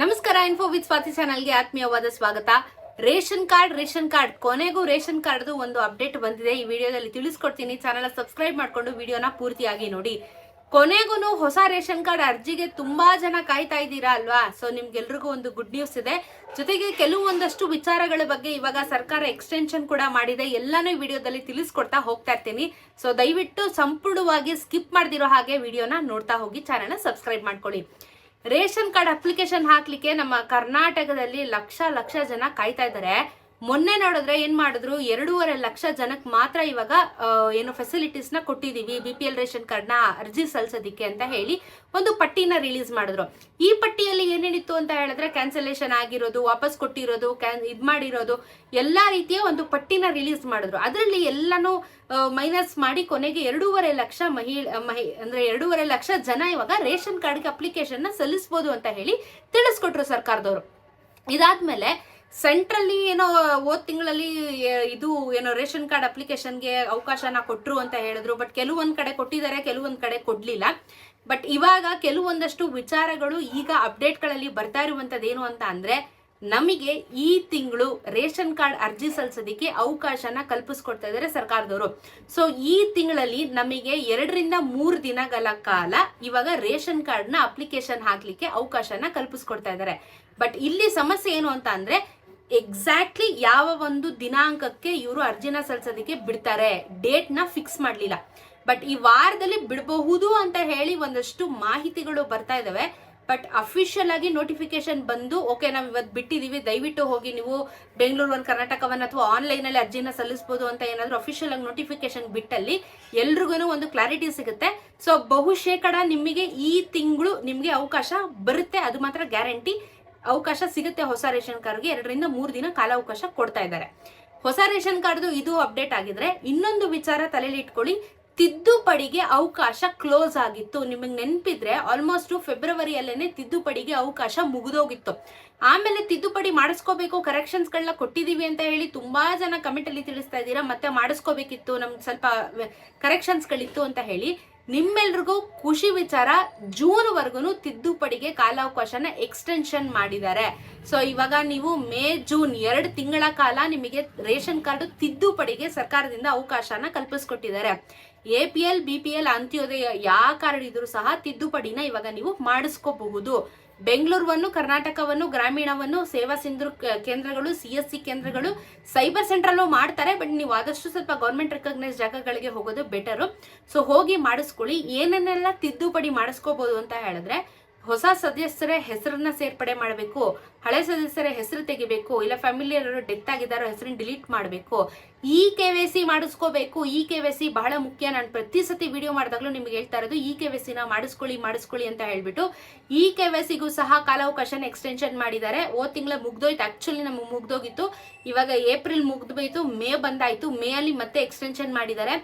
ನಮಸ್ಕಾರ info with Swati ಚಾನಲ್ಗೆ ಆತ್ಮೀಯವಾದ ಸ್ವಾಗತ. ರೇಷನ್ ಕಾರ್ಡ್ ರೇಷನ್ ಕಾರ್ಡ್, ಕೊನೆಗೂ ರೇಷನ್ ಕಾರ್ಡ್ದು ಒಂದು ಅಪ್ಡೇಟ್ ಬಂದಿದೆ. ಈ ವಿಡಿಯೋದಲ್ಲಿ ತಿಳಿಸ್ಕೊಡ್ತೀನಿ. ಚಾನಲ್ ಸಬ್ಸ್ಕ್ರೈಬ್ ಮಾಡ್ಕೊಂಡು ವಿಡಿಯೋನ ಪೂರ್ತಿಯಾಗಿ ನೋಡಿ. ಕೊನೆಗೂ ಹೊಸ ರೇಷನ್ ಕಾರ್ಡ್ ಅರ್ಜಿಗೆ ತುಂಬಾ ಜನ ಕಾಯ್ತಾ ಇದ್ದೀರಾ ಅಲ್ವಾ? ಸೊ ನಿಮ್ಗೆಲ್ರಿಗೂ ಒಂದು ಗುಡ್ ನ್ಯೂಸ್ ಇದೆ. ಜೊತೆಗೆ ಕೆಲವೊಂದಷ್ಟು ವಿಚಾರಗಳ ಬಗ್ಗೆ ಇವಾಗ ಸರ್ಕಾರ ಎಕ್ಸ್ಟೆನ್ಷನ್ ಕೂಡ ಮಾಡಿದೆ. ಎಲ್ಲಾನು ಈ ವಿಡಿಯೋದಲ್ಲಿ ತಿಳಿಸ್ಕೊಡ್ತಾ ಹೋಗ್ತಾ ಇರ್ತೀನಿ. ಸೊ ದಯವಿಟ್ಟು ಸಂಪೂರ್ಣವಾಗಿ ಸ್ಕಿಪ್ ಮಾಡ್ದಿರೋ ಹಾಗೆ ವಿಡಿಯೋನ ನೋಡ್ತಾ ಹೋಗಿ, ಚಾನಲ್ನ ಸಬ್ಸ್ಕ್ರೈಬ್ ಮಾಡ್ಕೊಳ್ಳಿ. ರೇಷನ್ ಕಾರ್ಡ್ ಅಪ್ಲಿಕೇಶನ್ ಹಾಕ್ಲಿಕ್ಕೆ ನಮ್ಮ ಕರ್ನಾಟಕದಲ್ಲಿ ಲಕ್ಷ ಲಕ್ಷ ಜನ ಕಾಯ್ತಾ ಇದ್ದಾರೆ. ಮೊನ್ನೆ ನೋಡಿದ್ರೆ ಏನ್ ಮಾಡಿದ್ರು? ಎರಡೂವರೆ ಲಕ್ಷ ಜನಕ್ಕೆ ಮಾತ್ರ ಇವಾಗ ಏನು ಫೆಸಿಲಿಟೀಸ್ನ ಕೊಟ್ಟಿದೀವಿ. ಬಿ ಪಿ ಎಲ್ ರೇಷನ್ ಕಾರ್ಡ್ನ ಅರ್ಜಿ ಸಲ್ಲಿಸೋದಿಕ್ಕೆ ಅಂತ ಹೇಳಿ ಒಂದು ಪಟ್ಟಿನ ರಿಲೀಸ್ ಮಾಡಿದ್ರು. ಈ ಪಟ್ಟಿಯಲ್ಲಿ ಏನೇನಿತ್ತು ಅಂತ ಹೇಳಿದ್ರೆ ಕ್ಯಾನ್ಸಲೇಷನ್ ಆಗಿರೋದು, ವಾಪಸ್ ಕೊಟ್ಟಿರೋದು ಕ್ಯಾನ್ ಇದ್ ಮಾಡಿರೋದು, ಎಲ್ಲಾ ರೀತಿಯ ಒಂದು ಪಟ್ಟಿನ ರಿಲೀಸ್ ಮಾಡಿದ್ರು. ಅದರಲ್ಲಿ ಎಲ್ಲಾನು ಮೈನಸ್ ಮಾಡಿ ಕೊನೆಗೆ ಎರಡೂವರೆ ಲಕ್ಷ ಮಹಿಳೆ ಮಹಿ, ಅಂದ್ರೆ ಎರಡೂವರೆ ಲಕ್ಷ ಜನ ಇವಾಗ ರೇಷನ್ ಕಾರ್ಡ್ಗೆ ಅಪ್ಲಿಕೇಶನ್ನ ಸಲ್ಲಿಸಬಹುದು ಅಂತ ಹೇಳಿ ತಿಳಿಸ್ಕೊಟ್ರು ಸರ್ಕಾರದವರು. ಇದಾದ್ಮೇಲೆ ಸೆಂಟ್ರಲ್ಲಿ ಏನೋ ಹೋದ ತಿಂಗಳಲ್ಲಿ ಇದು ಏನೋ ರೇಷನ್ ಕಾರ್ಡ್ ಅಪ್ಲಿಕೇಶನ್ಗೆ ಅವಕಾಶನ ಕೊಟ್ಟರು ಅಂತ ಹೇಳಿದ್ರು. ಬಟ್ ಕೆಲವೊಂದು ಕಡೆ ಕೊಟ್ಟಿದ್ದಾರೆ, ಕೆಲವೊಂದು ಕಡೆ ಕೊಡಲಿಲ್ಲ. ಬಟ್ ಇವಾಗ ಕೆಲವೊಂದಷ್ಟು ವಿಚಾರಗಳು ಈಗ ಅಪ್ಡೇಟ್ಗಳಲ್ಲಿ ಬರ್ತಾ ಇರುವಂತದ್ದು ಏನು ಅಂತ ಅಂದರೆ, ನಮಗೆ ಈ ತಿಂಗಳು ರೇಷನ್ ಕಾರ್ಡ್ ಅರ್ಜಿ ಸಲ್ಲಿಸೋದಕ್ಕೆ ಅವಕಾಶನ ಕಲ್ಪಿಸ್ಕೊಡ್ತಾ ಇದ್ದಾರೆ ಸರ್ಕಾರದವರು. ಸೊ ಈ ತಿಂಗಳಲ್ಲಿ ನಮಗೆ ಎರಡರಿಂದ ಮೂರು ದಿನಗಳ ಕಾಲ ಇವಾಗ ರೇಷನ್ ಕಾರ್ಡ್ನ ಅಪ್ಲಿಕೇಶನ್ ಹಾಕ್ಲಿಕ್ಕೆ ಅವಕಾಶನ ಕಲ್ಪಿಸ್ಕೊಡ್ತಾ ಇದ್ದಾರೆ ಬಟ್ ಇಲ್ಲಿ ಸಮಸ್ಯೆ ಏನು ಅಂತ ಅಂದ್ರೆ ಎಕ್ಸಾಕ್ಟ್ಲಿ ಯಾವ ಒಂದು ದಿನಾಂಕಕ್ಕೆ ಇವರು ಅರ್ಜಿನ ಸಲ್ಲಿಸೋದಕ್ಕೆ ಬಿಡ್ತಾರೆ? ಡೇಟ್ನ ಫಿಕ್ಸ್ ಮಾಡಲಿಲ್ಲ. ಬಟ್ ಈ ವಾರದಲ್ಲಿ ಬಿಡಬಹುದು ಅಂತ ಹೇಳಿ ಒಂದಷ್ಟು ಮಾಹಿತಿಗಳು ಬರ್ತಾ ಇದ್ದಾವೆ ಬಟ್ ಅಫಿಷಿಯಲ್ ಆಗಿ ನೋಟಿಫಿಕೇಶನ್ ಬಂದು ಓಕೆ ನಾವು ಇವತ್ತು ಬಿಟ್ಟಿದೀವಿ, ದಯವಿಟ್ಟು ಹೋಗಿ ನೀವು ಬೆಂಗಳೂರು ಒಂದು ಕರ್ನಾಟಕವನ್ನ ಅಥವಾ ಆನ್ಲೈನ್ ಅಲ್ಲಿ ಅರ್ಜಿನ ಸಲ್ಲಿಸಬಹುದು ಅಂತ ಏನಾದರೂ ಅಫಿಷಿಯಲ್ ಆಗಿ ನೋಟಿಫಿಕೇಶನ್ ಬಿಟ್ಟಲ್ಲಿ ಎಲ್ರಿಗೂ ಒಂದು ಕ್ಲಾರಿಟಿ ಸಿಗುತ್ತೆ. ಸೊ ಬಹುಶೇಕಡ ನಿಮಗೆ ಈ ತಿಂಗಳು ನಿಮಗೆ ಅವಕಾಶ ಬರುತ್ತೆ, ಅದು ಮಾತ್ರ ಗ್ಯಾರಂಟಿ ಅವಕಾಶ ಸಿಗುತ್ತೆ ಹೊಸ ರೇಷನ್ ಕಾರ್ಡ್ಗೆ. ಎರಡರಿಂದ ಮೂರು ದಿನ ಕಾಲಾವಕಾಶ ಕೊಡ್ತಾ ಇದ್ದಾರೆ. ಹೊಸ ರೇಷನ್ ಕಾರ್ಡ್ದು ಇದು ಅಪ್ಡೇಟ್ ಆಗಿದ್ರೆ ಇನ್ನೊಂದು ವಿಚಾರ ತಲೆಯಲ್ಲಿ ಇಟ್ಕೊಳ್ಳಿ. ತಿದ್ದುಪಡಿಗೆ ಅವಕಾಶ ಕ್ಲೋಸ್ ಆಗಿತ್ತು. ನಿಮಗೆ ನೆನಪಿದ್ರೆ ಆಲ್ಮೋಸ್ಟ್ ಫೆಬ್ರವರಿಯಲ್ಲೇನೆ ತಿದ್ದುಪಡಿಗೆ ಅವಕಾಶ ಮುಗಿದೋಗಿತ್ತು. ಆಮೇಲೆ ತಿದ್ದುಪಡಿ ಮಾಡಿಸ್ಕೋಬೇಕು ಕರೆಕ್ಷನ್ಸ್ ಗಳನ್ನ ಕೊಟ್ಟಿದೀವಿ ಅಂತ ಹೇಳಿ ತುಂಬಾ ಜನ ಕಮೆಂಟ್ ಅಲ್ಲಿ ತಿಳಿಸ್ತಾ ಇದ್ದೀರಾ, ಮತ್ತೆ ಮಾಡಿಸ್ಕೋಬೇಕಿತ್ತು ನಮ್ಗೆ ಸ್ವಲ್ಪ ಕರೆಕ್ಷನ್ಸ್ ಗಳಿತ್ತು ಅಂತ ಹೇಳಿ. ನಿಮ್ಮೆಲ್ರಿಗೂ ಖುಷಿ ವಿಚಾರ ಜೂನ್ ವರ್ಗುನು ತಿದ್ದುಪಡಿಗೆ ಕಾಲಾವಕಾಶನ ಎಕ್ಸ್ಟೆನ್ಷನ್ ಮಾಡಿದ್ದಾರೆ. ಸೊ ಇವಾಗ ನೀವು ಮೇ, ಜೂನ್ ಎರಡು ತಿಂಗಳ ಕಾಲ ನಿಮಗೆ ರೇಷನ್ ಕಾರ್ಡ್ ತಿದ್ದುಪಡಿಗೆ ಸರ್ಕಾರದಿಂದ ಅವಕಾಶನ ಕಲ್ಪಿಸ್ಕೊಟ್ಟಿದ್ದಾರೆ. A P L B P L Antyodaya ಯಾವ ಕಾರ್ಡ್ ಇದ್ರೂ ಸಹ ತಿದ್ದುಪಡಿನ ಇವಾಗ ನೀವು ಮಾಡಿಸ್ಕೋಬಹುದು. ಬೆಂಗಳೂರನ್ನು ಕರ್ನಾಟಕವನ್ನು, ಗ್ರಾಮೀಣವನ್ನು, ಸೇವಾ ಸಿಂಧು ಕೇಂದ್ರಗಳು ಸಿ ಎಸ್ ಸಿ ಕೇಂದ್ರಗಳು, ಸೈಬರ್ ಸೆಂಟ್ರಲ್ಲೂ ಮಾಡ್ತಾರೆ, ಬಟ್ ನೀವು ಆದಷ್ಟು ಸ್ವಲ್ಪ ಗೌರ್ಮೆಂಟ್ ರೆಕಗ್ನೈಸ್ ಜಾಗಗಳಿಗೆ ಹೋಗೋದು ಬೆಟರು. ಸೊ ಹೋಗಿ ಮಾಡಿಸ್ಕೊಳ್ಳಿ. ಏನನ್ನೆಲ್ಲ ತಿದ್ದುಪಡಿ ಮಾಡಿಸ್ಕೋಬಹುದು ಅಂತ ಹೇಳಿದ್ರೆ ಹೊಸ ಸದಸ್ಯರ ಹೆಸರನ್ನ ಸೇರ್ಪಡೆ ಮಾಡಬೇಕು, ಹಳೆ ಸದಸ್ಯರ ಹೆಸರು ತೆಗಿಬೇಕು, ಇಲ್ಲ ಫ್ಯಾಮಿಲಿ ಯಾರು ಡೆತ್ ಆಗಿದ್ದಾರೋ ಹೆಸರನ್ನ ಡಿಲೀಟ್ ಮಾಡಬೇಕು. ಈ ಕೆ ವಿ ಸಿ ಮಾಡಿಸ್ಕೋಬೇಕು ಇ ಕೆ ವಿ ಸಿ ಬಹಳ ಮುಖ್ಯ. ನಾನು ಪ್ರತಿ ಸತಿ ವಿಡಿಯೋ ಮಾಡಿದಾಗಲೂ ನಿಮ್ಗೆ ಹೇಳ್ತಾ ಇರೋದು ಇ ಕೆ ವಿ ಸಿನ ಮಾಡಿಸ್ಕೊಳ್ಳಿ ಮಾಡಿಸ್ಕೊಳ್ಳಿ ಅಂತ ಹೇಳ್ಬಿಟ್ಟು ಇ ಕೆ ವಿ ಸಿಗೂ ಸಹ ಕಾಲಾವಕಾಶನ ಎಕ್ಸ್ಟೆನ್ಷನ್ ಮಾಡಿದ್ದಾರೆ. ಓ ತಿಂಗಳ ಮುಗ್ದೋಯ್ತು ಆಕ್ಚುಲಿ ನಮಗೆ ಮುಗ್ದೋಗಿತ್ತು. ಇವಾಗ ಏಪ್ರಿಲ್ ಮುಗ್ದೋಯ್ತು ಮೇ ಬಂದಾಯ್ತು, ಮೇ ಅಲ್ಲಿ ಮತ್ತೆ ಎಕ್ಸ್ಟೆನ್ಷನ್ ಮಾಡಿದ್ದಾರೆ.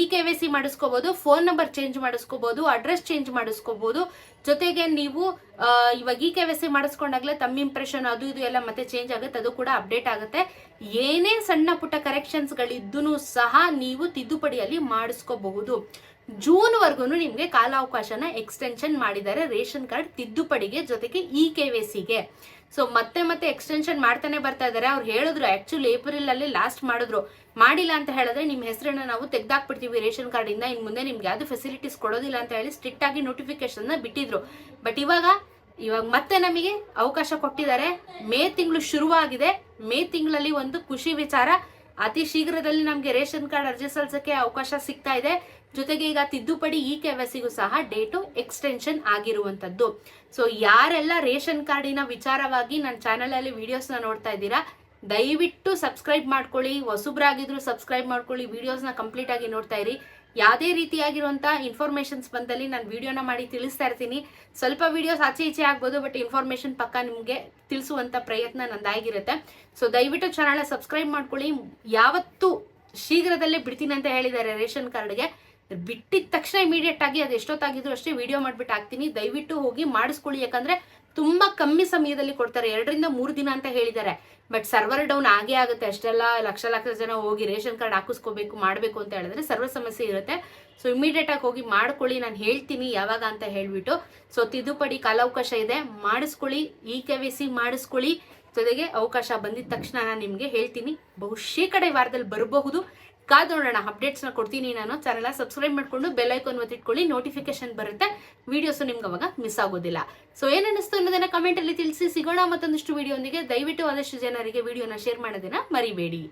ಇ ಕೆ ವೈ ಸಿ ಮಾಡಿಸ್ಕೋಬಹುದು ಫೋನ್ ನಂಬರ್ ಚೇಂಜ್ ಮಾಡಿಸ್ಕೋಬಹುದು ಅಡ್ರೆಸ್ ಚೇಂಜ್ ಮಾಡಿಸ್ಕೋಬಹುದು ಜೊತೆಗೆ ನೀವು ಇವಾಗ ಇ ಕೆ ವೈ ಸಿ ಮಾಡಿಸ್ಕೊಂಡಾಗ್ಲೇ ತಮ್ಮ ಇಂಪ್ರೆಷನ್ ಅದು ಇದು ಎಲ್ಲ ಮತ್ತೆ ಚೇಂಜ್ ಆಗುತ್ತೆ, ಅದು ಕೂಡ ಅಪ್ಡೇಟ್ ಆಗುತ್ತೆ. ಏನೇ ಸಣ್ಣ ಪುಟ್ಟ ಕರೆಕ್ಷನ್ಸ್ ಗಳಿದ್ದೂ ಸಹ ನೀವು ತಿದ್ದುಪಡಿಯಲ್ಲಿ ಮಾಡಿಸ್ಕೋಬಹುದು. ಜೂನ್ ವರ್ಗೂ ನಿಮಗೆ ಕಾಲಾವಕಾಶನ ಎಕ್ಸ್ಟೆನ್ಷನ್ ಮಾಡಿದ್ದಾರೆ ರೇಷನ್ ಕಾರ್ಡ್ ತಿದ್ದುಪಡಿಗೆ ಜೊತೆಗೆ ಇ ಕೆ ವಿ ಸಿಗೆ ಸೊ ಮತ್ತೆ ಮತ್ತೆ ಎಕ್ಸ್ಟೆನ್ಷನ್ ಮಾಡ್ತಾನೆ ಬರ್ತಾ ಇದ್ದಾರೆ. ಅವ್ರು ಹೇಳಿದ್ರು ಆಕ್ಚುಲಿ ಏಪ್ರಿಲ್ ಅಲ್ಲಿ ಲಾಸ್ಟ್ ಮಾಡಿದ್ರು. ಮಾಡಿಲ್ಲ ಅಂತ ಹೇಳಿದ್ರೆ ನಿಮ್ಮ ಹೆಸರನ್ನ ನಾವು ತೆಗ್ದಾಕ್ಬಿಡ್ತೀವಿ ರೇಷನ್ ಕಾರ್ಡ್ ಇಂದ ಇನ್ ಮುಂದೆ ನಿಮ್ಗೆ ಯಾವುದು ಫೆಸಿಲಿಟೀಸ್ ಕೊಡೋದಿಲ್ಲ ಅಂತ ಹೇಳಿ ಸ್ಟ್ರಿಕ್ಟ್ ಆಗಿ ನೋಟಿಫಿಕೇಶನ್ ಬಿಟ್ಟಿದ್ರು. ಬಟ್ ಇವಾಗ ಇವಾಗ ಮತ್ತೆ ನಮಗೆ ಅವಕಾಶ ಕೊಟ್ಟಿದ್ದಾರೆ. ಮೇ ತಿಂಗಳು ಶುರುವಾಗಿದೆ. ಮೇ ತಿಂಗಳಲ್ಲಿ ಒಂದು ಖುಷಿ ವಿಚಾರ. ಅತಿ ಶೀಘ್ರದಲ್ಲಿ ನಮಗೆ ರೇಷನ್ ಕಾರ್ಡ್ ಅರ್ಜಿ ಸಲ್ಲಿಸೋಕ್ಕೆ ಅವಕಾಶ ಸಿಗ್ತಾ ಇದೆ. ಜೊತೆಗೆ ಈಗ ತಿದ್ದುಪಡಿ ಇ ಕೆ ಸಿಗೂ ಸಹ ಡೇಟು ಎಕ್ಸ್ಟೆನ್ಷನ್ ಆಗಿರುವಂತದ್ದು ಸೊ ಯಾರೆಲ್ಲ ರೇಷನ್ ಕಾರ್ಡಿನ ವಿಚಾರವಾಗಿ ನನ್ನ ಚಾನಲಲ್ಲಿ ವಿಡಿಯೋಸ್ನ ನೋಡ್ತಾ ಇದ್ದೀರಾ, ದಯವಿಟ್ಟು ಸಬ್ಸ್ಕ್ರೈಬ್ ಮಾಡ್ಕೊಳ್ಳಿ. ಹೊಸಬ್ರಾಗಿದ್ರು ಸಬ್ಸ್ಕ್ರೈಬ್ ಮಾಡ್ಕೊಳ್ಳಿ. ವಿಡಿಯೋಸ್ನ ಕಂಪ್ಲೀಟ್ ಆಗಿ ನೋಡ್ತಾ ಇರಿ. ಯಾವುದೇ ರೀತಿಯಾಗಿರುವಂಥ ಇನ್ಫಾರ್ಮೇಶನ್ಸ್ ಬಂದಲ್ಲಿ ನಾನು ವಿಡಿಯೋನ ಮಾಡಿ ತಿಳಿಸ್ತಾ ಇರ್ತೀನಿ. ಸ್ವಲ್ಪ ವಿಡಿಯೋಸ್ ಆಚೆ ಈಚೆ ಆಗ್ಬೋದು, ಬಟ್ ಇನ್ಫಾರ್ಮೇಶನ್ ಪಕ್ಕ ನಿಮಗೆ ತಿಳಿಸುವಂತ ಪ್ರಯತ್ನ ನಂದಾಗಿರುತ್ತೆ. ಸೊ ದಯವಿಟ್ಟು ಚಾನಲ್ ಸಬ್ಸ್ಕ್ರೈಬ್ ಮಾಡ್ಕೊಳ್ಳಿ. ಯಾವತ್ತು ಶೀಘ್ರದಲ್ಲೇ ಬಿಡ್ತೀನಿ ಅಂತ ಹೇಳಿದ್ದಾರೆ ರೇಷನ್ ಕಾರ್ಡ್ಗೆ. ಬಿಟ್ಟಿದ ತಕ್ಷಣ ಇಮಿಡಿಯೇಟ್ ಆಗಿ ಅದು ಎಷ್ಟೊತ್ತಾಗಿದ್ರು ಅಷ್ಟೇ ವಿಡಿಯೋ ಮಾಡ್ಬಿಟ್ಟು ಹಾಕ್ತೀನಿ. ದಯವಿಟ್ಟು ಹೋಗಿ ಮಾಡಿಸ್ಕೊಳ್ಳಿ. ಯಾಕಂದ್ರೆ ತುಂಬಾ ಕಮ್ಮಿ ಸಮಯದಲ್ಲಿ ಕೊಡ್ತಾರೆ. ಎರಡರಿಂದ ಮೂರು ದಿನ ಅಂತ ಹೇಳಿದ್ದಾರೆ. ಬಟ್ ಸರ್ವರ್ ಡೌನ್ ಆಗೇ ಆಗುತ್ತೆ ಅಷ್ಟೆಲ್ಲ. ಲಕ್ಷ ಲಕ್ಷ ಜನ ಹೋಗಿ ರೇಷನ್ ಕಾರ್ಡ್ ಹಾಕಿಸ್ಕೋಬೇಕು, ಮಾಡಬೇಕು ಅಂತ ಹೇಳಿದ್ರೆ ಸರ್ವರ್ ಸಮಸ್ಯೆ ಇರುತ್ತೆ. ಸೊ ಇಮಿಡಿಯೇಟ್ ಆಗಿ ಹೋಗಿ ಮಾಡ್ಕೊಳ್ಳಿ. ನಾನು ಹೇಳ್ತೀನಿ ಯಾವಾಗ ಅಂತ ಹೇಳಿಬಿಟ್ಟು. ಸೊ ತಿದ್ದುಪಡಿ ಕಾಲಾವಕಾಶ ಇದೆ. ಮಾಡಿಸ್ಕೊಳ್ಳಿ. ಇ ಕೆ ವಿ ಸಿ ಮಾಡಿಸ್ಕೊಳ್ಳಿ. ಜೊತೆಗೆ ಅವಕಾಶ ಬಂದಿದ ತಕ್ಷಣ ನಾನು ನಿಮಗೆ ಹೇಳ್ತೀನಿ. ಬಹುಶೇ ಕಡೆ ವಾರದಲ್ಲಿ ಬರಬಹುದು. ಕಾದು ನೋಡೋಣ ಅಪ್ಡೇಟ್ಸ್ನ ಕೊಡ್ತೀನಿ ನಾನು ಚಾನೆಲ್ ಸಬ್ಸ್ಕ್ರೈಬ್ ಮಾಡ್ಕೊಂಡು ಬೆಲ್ ಐಕಾನ್ ಒತ್ತಿಟ್ಕೊಳ್ಳಿ ನೋಟಿಫಿಕೇಶನ್ ಬರುತ್ತೆ. ವಿಡಿಯೋಸ್ ನಿಮ್ಗೆ ಅವಾಗ ಮಿಸ್ ಆಗೋದಿಲ್ಲ. ಸೊ ಏನಿಸ್ತು ಅನ್ನೋದನ್ನ ಕಮೆಂಟ್ ಅಲ್ಲಿ ತಿಳಿಸಿ ಸಿಗೋಣ ಮತ್ತೊಂದಿಷ್ಟು ವಿಡಿಯೋ ದಯವಿಟ್ಟು ಆದಷ್ಟು ಜನರಿಗೆ ವಿಡಿಯೋನ ಶೇರ್ ಮಾಡೋದನ್ನ ಮರಿಬೇಡಿ.